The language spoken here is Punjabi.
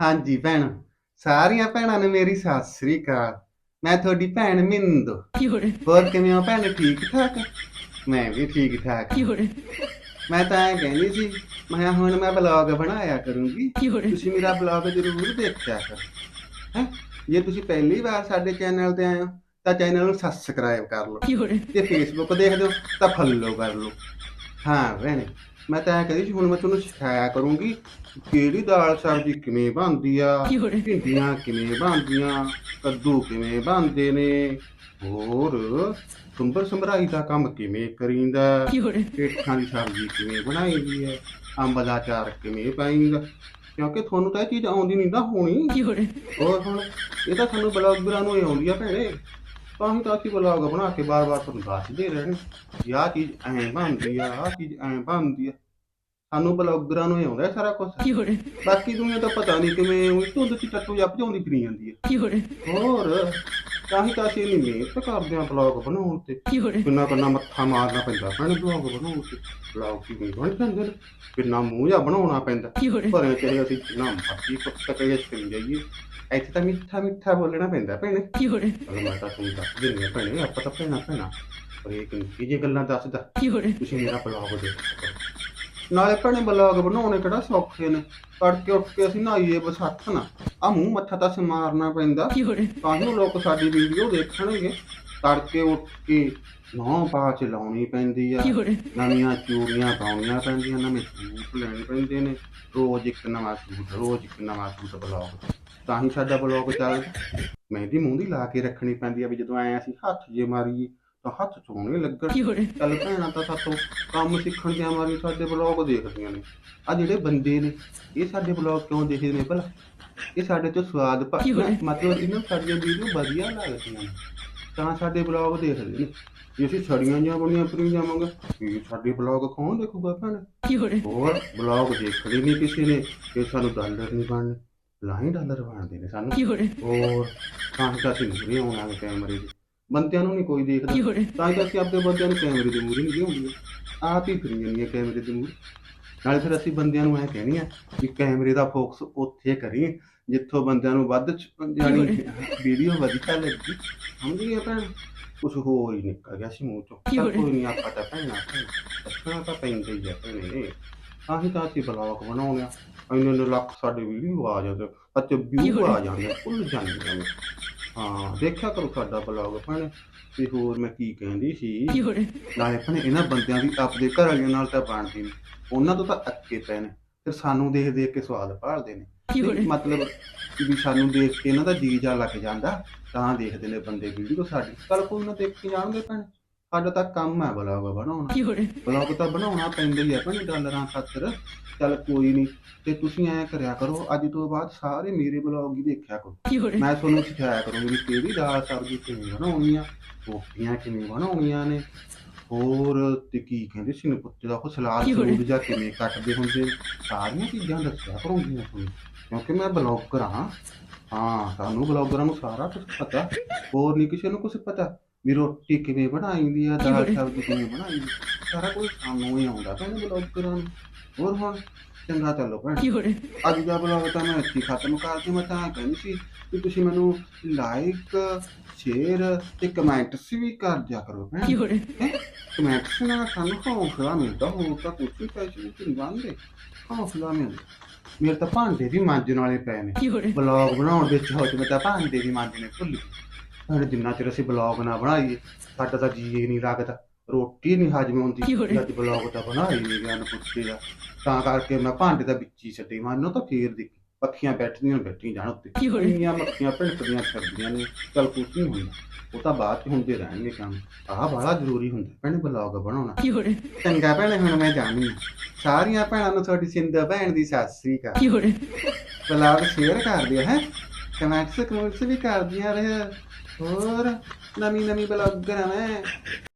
ਹਾਂਜੀ ਭੈਣ ਸਾਰੀਆਂ ਭੈਣਾਂ ਨੇ ਮੇਰੀ ਸਤਿ ਸ੍ਰੀ ਅਕਾਲ। ਮੈਂ ਤੁਹਾਡੀ ਭੈਣ ਮਿੰਦੋ। ਹੋਰ ਕਿਵੇਂ ਹੋ ਭੈਣ ਠੀਕ ਠਾਕ? ਮੈਂ ਵੀ ਠੀਕ ਠਾਕ। ਮੈਂ ਤਾਂ ਇਹ ਕਹਿੰਦੀ ਸੀ ਮੈਂ ਹੁਣ ਮੈਂ ਬਲੌਗ ਬਣਾਇਆ ਕਰੂੰਗੀ। ਤੁਸੀਂ ਮੇਰਾ ਬਲੌਗ ਜ਼ਰੂਰ ਦੇਖਿਆ ਕਰ। ਹੈ? ਜੇ ਤੁਸੀਂ ਪਹਿਲੀ ਵਾਰ ਸਾਡੇ ਚੈਨਲ ਤੇ ਆਏ ਹੋ ਤਾਂ ਚੈਨਲ ਨੂੰ ਸਬਸਕ੍ਰਾਈਬ ਕਰ ਲਓ। ਤੇ ਫੇਸਬੁੱਕ ਦੇਖ ਹੋ ਤਾਂ ਫੋਲੋ ਕਰ ਲਓ। ਹਾਂ ਭੈਣੇ ਮੈਂ ਤਾਂ ਐਂ ਕਹਿੰਦੀ ਸੀ ਹੁਣ ਮੈਂ ਤੁਹਾਨੂੰ ਸਿਖਾਇਆ ਕਰੂੰਗੀ ਕਿਹੜੀ ਦਾਲ ਸਬਜ਼ੀ ਕਿਵੇਂ ਬਣਦੀ ਆ ਭਿੰਡੀਆਂ ਕਿਵੇਂ ਬਣਦੀਆਂ ਕੱਦੂ ਕਿਵੇਂ ਬਣਦੇ ਨੇ ਹੋਰ ਸੁੰਬਰ ਸੰਭਰਾਈ ਦਾ ਕੰਮ ਕਿਵੇਂ ਕਰੀਂਦਾ ਪੇਠਾਂ ਦੀ ਸਬਜ਼ੀ ਕਿਵੇਂ ਬਣਾਈਦੀ ਹੈ ਅੰਬ ਦਾ ਚਾਰ ਕਿਵੇਂ ਪਾਈਂਦਾ ਕਿਉਂਕਿ ਤੁਹਾਨੂੰ ਤਾਂ ਇਹ ਚੀਜ਼ ਆਉਂਦੀ ਨਹੀਂ ਨਾ ਹੋਣੀ। ਹੋਰ ਹੁਣ ਇਹ ਤਾਂ ਤੁਹਾਨੂੰ ਬਲੌਗਰਾਂ ਨੂੰ ਹੀ ਆਉਂਦੀ ਆ ਭੈਣੇ। ਤਾਂ ਹੀ ਤਾਂ ਅਸੀਂ ਬਲੌਗ ਬਣਾ ਕੇ ਬਾਰ-ਬਾਰ ਤੁਹਾਨੂੰ ਦੱਸਦੇ ਰਹਿਣ ਯਾ ਚੀਜ਼ ਐਂ ਬਣਦੀ ਆ ਆ ਚੀਜ਼ ਐਂ ਬਣਦੀ ਆ। ਸਾਨੂੰ ਬਲੌਗਰਾਂ ਨੂੰ ਹੀ ਆਉਂਦਾ ਸਾਰਾ ਕੁਝ ਬਾਕੀ ਦੁਨੀਆ ਤਾਂ ਪਤਾ ਨਹੀਂ ਕਿਵੇਂ ਉਹੀ ਧੁੰਦ ਚ ਟੱਟੂ ਜੱਪ ਜਾਉਂਦੀ ਫਿਰੀ ਜਾਂਦੀ ਹੈ ਹੋਰ ਤਾਂ ਹੀ ਤਾਂ ਅਸੀਂ ਨਹੀਂ ਮਿਹਨਤ ਕਰਦੇ ਆ ਬਲੌਗ ਬਣਾਉਣ ਤੇ। ਕਿੰਨਾ ਕਿੰਨਾ ਮੱਥਾ ਮਾਰਨਾ ਪੈਂਦਾ ਭੈਣੇ ਬਲੌਗ ਬਣਾਉਣ ਤੇ। ਬਲੌਗ ਕੀ ਵੀ ਬਣ ਜਾਂਦੇ ਕਿੰਨਾ ਮੂੰਹ ਜਾਂ ਬਣਾਉਣਾ ਪੈਂਦਾ। ਪਰ ਚਲੇ ਅਸੀਂ ਨਾ ਮੱਤੀ ਪੁਸਤਕ ਇਹ ਜਾਈਏ। ਇੱਥੇ ਤਾਂ ਮਿੱਠਾ ਮਿੱਠਾ ਬੋਲਣਾ ਪੈਂਦਾ ਭੈਣ। ਕੀ ਹੋੜੇ ਮੈਂ ਤਾਂ ਤੁਹਾਨੂੰ ਦੱਸ ਦਿੰਦੀ ਭੈਣੇ ਆਪਾਂ ਤਾਂ ਭੈਣਾ ਭੈਣਾ। ਪਰ ਇਹ ਕਿੰਨੀ ਜੇ ਗੱਲਾਂ ਦੱਸਦਾ। ਕੀ ਹੋੜੇ ਤੁਸੀਂ ਮੇਰਾ ਬਲੌਗ ਦੇਖੋ ਨਾਲੇ ਭੈਣੇ ਬਲੌਗ ਬਣਾਉਣੇ ਕਿਹੜਾ ਸੌਖੇ ਨੇ। ਤੜਕੇ ਉੱਠ ਕੇ ਅਸੀਂ ਨਹਾਈਏ ਬਸੱਥ ਨਾ। ਆ ਮੂੰਹ ਮੱਥਾ ਤਾਂ ਸਮਾਰਨਾ ਪੈਂਦਾ। ਤਾਂ ਹੀ ਲੋਕ ਸਾਡੀ ਵੀਡੀਓ ਦੇਖਣਗੇ। ਤੜਕੇ ਉੱਠ ਕੇ ਨੌ ਪਾਚ ਲਾਉਣੀ ਪੈਂਦੀ ਆ। ਨਵੀਆਂ ਚੂੜੀਆਂ ਪਾਉਣੀਆਂ ਪੈਂਦੀਆਂ ਨਵੇਂ ਸੂਟ ਲੈਣੇ ਪੈਂਦੇ ਨੇ। ਰੋਜ਼ ਇੱਕ ਨਵਾਂ ਸੂਟ ਰੋਜ਼ ਇੱਕ ਨਵਾਂ ਸੂਟ ਬਲੌਗ। ਤਾਂ ਹੀ ਸਾਡਾ ਬਲੌਗ ਚੱਲ ਮਹਿੰਦੀ ਮੂੰਹ ਦੀ ਲਾ ਕੇ ਰੱਖਣੀ ਪੈਂਦੀ ਆ ਵੀ ਜਦੋਂ ਐ ਅਸੀਂ ਹੱਥ ਜੇ ਮਾਰੀਏ। ਤਾਂ ਹੱਥ ਚੋਣੇ ਲੱਗਣ। ਚੱਲ ਭੈਣਾ ਤਾਂ ਸਾਤੋਂ ਕੰਮ ਸਿੱਖਣ ਗਿਆ ਮਾਰੀ ਸਾਡੇ ਬਲੌਗ ਦੇਖਦੀਆਂ ਨੇ। ਆ ਜਿਹੜੇ ਬੰਦੇ ਨੇ ਇਹ ਸਾਡੇ ਬਲੌਗ ਕਿਉਂ ਦੇਖਦੇ ਨੇ ਭਲਾ? ਇਹ ਸਾਡੇ ਤੋਂ ਸਵਾਦ ਭਾ ਮਤਲਬ ਇਹਨਾਂ ਸਾਡੀਆਂ ਵੀਡੀਓ ਵਧੀਆ ਲੱਗਦੀਆਂ ਨੇ। ਤਾਂ ਸਾਡੇ ਬਲੌਗ ਦੇਖਦੇ ਨੇ। ਜੇ ਅਸੀਂ ਛੜੀਆਂ ਜਾਂ ਬਣੀਆਂ ਪਰੀ ਜਾਵਾਂਗੇ ਕਿ ਸਾਡੇ ਬਲੌਗ ਕੌਣ ਦੇਖੂਗਾ ਭੈਣੇ? ਹੋਰ ਬਲੌਗ ਦੇਖਦੇ ਨਹੀਂ ਕਿਸੇ ਨੇ ਕਿ ਸਾਨੂੰ ਡਾਲਰ ਨਹੀਂ ਬਣਨੇ। ਲਾਈਨ ਡਾਲਰ ਬਣਦੇ ਨੇ ਸਾਨੂੰ। ਹੋਰ ਤਾਂ ਅਸੀਂ ਨਹੀਂ ਆਉਣਾ ਕੈਮਰੇ ਦੇ ਬੰਦਿਆਂ ਨੂੰ ਨਹੀਂ ਕੋਈ ਦੇਖਦਾ। ਤਾਂ ਤਾਂ ਅਸੀਂ ਆਪਣੇ ਬੰਦਿਆਂ ਨੂੰ ਕੈਮਰੇ ਦੇ ਮੂਹਰੇ ਨਹੀਂ ਲਿਆਉਂਦੇ। ਆਪ ਹੀ ਫਿਰੀ ਜਾਂਦੀਆਂ ਕੈਮਰੇ ਦੇ ਮੂਹਰੇ। ਨਾਲੇ ਫਿਰ ਅਸੀਂ ਬੰਦਿਆਂ ਨੂੰ ਐ ਕਹਿਣੀ ਆ ਕਿ ਕੈਮਰੇ ਦਾ ਫੋਕਸ ਉੱਥੇ ਕਰੀ ਜਿੱਥੋਂ ਬੰਦਿਆਂ ਨੂੰ ਵੱਧ ਜਾਣੀ ਵੀਡੀਓ ਵਧੀਆ ਲੱਗੀ ਸਮਝ ਗਏ ਭੈਣ? ਕੁਝ ਹੋਰ ਹੀ ਨਿਕਲ ਗਿਆ ਸੀ ਮੂੰਹ ਕੀ ਰਿਹਾ? ਕੋਈ ਨਹੀਂ ਆਪਾਂ ਤਾਂ ਭੈਣਾ ਅੱਛਾ ਤਾਂ ਪੈਂਦੇ ਹੀ ਆ ਭੈਣੇ। ਤਾਂ ਤਾਂ ਅਸੀਂ ਬਲੌਗ ਬਣਾਉਂਦੇ ਆ। ਇੰਨੇ ਲੱਖ ਸਾਡੇ ਵੀਡੀਓ ਆ ਜਾਂਦੇ ਅੱਛਾ ਕੀ ਵਿਊ ਰਿਹਾ? ਆ ਜਾਂਦੇ ਭੁੱਲ ਜਾਂਦੇ ਹਾਂ ਦੇਖਿਆ ਕਰੋ ਸਾਡਾ ਬਲੌਗ ਭੈਣੇ ਵੀ ਹੋਰ ਮੈਂ ਕੀ ਕਹਿੰਦੀ ਸੀ। ਨਾਲੇ ਭੈਣੇ ਇਹਨਾਂ ਬੰਦਿਆਂ ਦੀ ਆਪਦੇ ਘਰ ਵਾਲਿਆਂ ਨਾਲ ਤਾਂ ਬਣਦੀ ਨਹੀਂ ਉਹਨਾਂ ਤੋਂ ਤਾਂ ਅੱਕੇ ਪੈ ਨੇ ਫਿਰ ਸਾਨੂੰ ਦੇਖ ਦੇਖ ਕੇ ਸਵਾਦ ਭਾਲਦੇ ਨੇ। ਮਤਲਬ ਵੀ ਸਾਨੂੰ ਦੇਖ ਕੇ ਇਹਨਾਂ ਦਾ ਜੀ ਜਾ ਲੱਗ ਜਾਂਦਾ ਤਾਂ ਦੇਖਦੇ ਨੇ ਬੰਦੇ ਵੀਡੀਓ ਸਾਡੀ। ਕੱਲ ਕੋਈ ਨਾ ਦੇਖ ਕੇ ਜਾਣਗੇ ਭੈਣੇ। ਸਾਡਾ ਤਾਂ ਕੰਮ ਹੈ ਬਲੌਗ ਬਣਾਉਣਾ। ਬਲੌਗ ਤਾਂ ਬਣਾਉਣਾ ਪੈਂਦਾ ਹੀ ਹੈ ਭਾਈ ਡਾਲਰਾਂ ਖਾਤਰ। ਚੱਲ ਕੋਈ ਨਹੀਂ ਤੇ ਤੁਸੀਂ ਐ ਕਰਿਆ ਕਰੋ ਅੱਜ ਤੋਂ ਬਾਅਦ ਸਾਰੇ ਮੇਰੇ ਬਲੌਗ ਹੀ ਦੇਖਿਆ ਕਰੋ। ਮੈਂ ਤੁਹਾਨੂੰ ਸਿਖਾਇਆ ਕਰੂੰਗੀ ਵੀ ਦਾਲ ਸਬਜ਼ੀ ਕਿਵੇਂ ਬਣਾਉਣੀ ਆ ਰੋਟੀਆਂ ਕਿਵੇਂ ਬਣਾਉਣੀਆਂ ਨੇ। ਹੋਰ ਤੇ ਕੀ ਕਹਿੰਦੇ ਸੀ ਨੇ ਪੁੱਤੇ ਦਾ ਸਲਾਦ ਸੂਦ ਜਾਂ ਕਿਵੇਂ ਕੱਟਦੇ ਹੁੰਦੇ ਸਾਰੀਆਂ ਚੀਜ਼ਾਂ ਦੱਸਿਆ ਕਰੂੰਗੀ ਮੈਂ ਤੁਹਾਨੂੰ ਕਿਉਂਕਿ ਮੈਂ ਬਲੌਗਰ ਹਾਂ। ਹਾਂ ਸਾਨੂੰ ਬਲੌਗਰਾਂ ਨੂੰ ਸਾਰਾ ਕੁਝ ਪਤਾ ਹੋਰ ਨਹੀਂ ਕਿਸੇ ਨੂੰ ਕੁਝ ਪਤਾ। ਵੀ ਰੋਟੀ ਕਿਵੇਂ ਬਣਾਈਂਦੀ ਆ ਦਾਲ ਸਬਜ਼ੀ ਕਿਵੇਂ ਬਣਾਈਂਦੀ ਸਾਰਾ ਕੁਝ ਸਾਨੂੰ ਹੀ ਆਉਂਦਾ ਭੈਣੇ ਬਲੌਗ ਕਰਨ ਹੋਰ ਹੁਣ ਚੰਗਾ ਚੱਲੋ ਭੈਣ। ਅੱਜ ਦਾ ਬਲੌਗ ਤਾਂ ਮੈਂ ਇੱਥੇ ਖਤਮ ਕਰਦੀ ਮੈਂ ਤਾਂ ਕਹਿੰਦੀ ਸੀ ਕਿ ਤੁਸੀਂ ਮੈਨੂੰ ਲਾਈਕ ਸ਼ੇਅਰ ਤੇ ਕਮੈਂਟਸ ਵੀ ਕਰ ਦਿਆ ਕਰੋ ਭੈਣ। ਕਮੈਂਟਸ ਨਾਲ ਸਾਨੂੰ ਹੌਸਲਾ ਮਿਲਦਾ ਹੋਰ ਤਾਂ ਕੁਝ ਵੀ ਪੈਸੇ ਨਹੀਂ ਬੰਦੇ ਹੌਸਲਾ ਮਿਲਦਾ। ਮੇਰੇ ਤਾਂ ਭਾਂਡੇ ਵੀ ਮਾਂਜਣ ਵਾਲੇ ਪਏ ਨੇ। ਬਲੌਗ ਬਣਾਉਣ ਵਿੱਚ ਹੋ ਤੇ ਤਾਂ ਭਾਂਡੇ ਵੀ ਮਾਂਜਣੇ ਭੁੱਲੀ ਭੈਣ ਜਿੰਨਾ ਚਿਰ ਅਸੀਂ ਬਲੌਗ ਨਾ ਬਣਾਈਏ ਸਾਡਾ ਤਾਂ ਜੀ ਨਹੀਂ ਲੱਗਦਾ। ਰੋਟੀ ਨਹੀਂ ਹਜਮ ਹੁੰਦੀ ਅੱਜ ਬਲੌਗ ਤਾਂ ਬਣਾਈ ਨਹੀਂ ਗਿਆ ਨਾ ਪੁੱਛੇ ਦਾ। ਤਾਂ ਕਰਕੇ ਮੈਂ ਭਾਂਡੇ ਦਾ ਵਿੱਚ ਹੀ ਛੱਡੇ ਮਾਨੋ ਤਾਂ ਫੇਰ ਦੇਖੀ। ਪੱਖੀਆਂ ਬੈਠਦੀਆਂ ਬੈਠੀਆਂ ਜਾਣ ਉੱਤੇ। ਇੰਨੀਆਂ ਮੱਖੀਆਂ ਭਿੰਟਦੀਆਂ ਫਿਰਦੀਆਂ ਨੇ ਚਲ ਕੁਝ ਨਹੀਂ ਉਹ ਤਾਂ ਬਾਅਦ ਚ ਹੁੰਦੇ ਰਹਿਣਗੇ ਕੰਮ। ਆਹ ਬੜਾ ਜ਼ਰੂਰੀ ਹੁੰਦਾ ਭੈਣੇ ਬਲੌਗ ਬਣਾਉਣਾ। ਚੰਗਾ ਭੈਣੇ ਹੁਣ ਮੈਂ ਜਾਣੀ ਸਾਰੀਆਂ ਭੈਣਾਂ ਨੂੰ ਤੁਹਾਡੀ ਸਿੰਧ ਭੈਣ ਦੀ ਸਾਸਰੀ ਕਾ ਬਲੌਗ ਸ਼ੇਅਰ ਕਰ ਦਿਓ ਹੈ? ਕਮੈਂਟਸ ਕਮੈਂਟਸ ਵੀ ਕਰਦੀਆਂ ਰਿਹਾ ਹੋਰ ਨਵੀਂ ਨਵੀਂ ਬਲੌਗਰ ਆ ਮੈਂ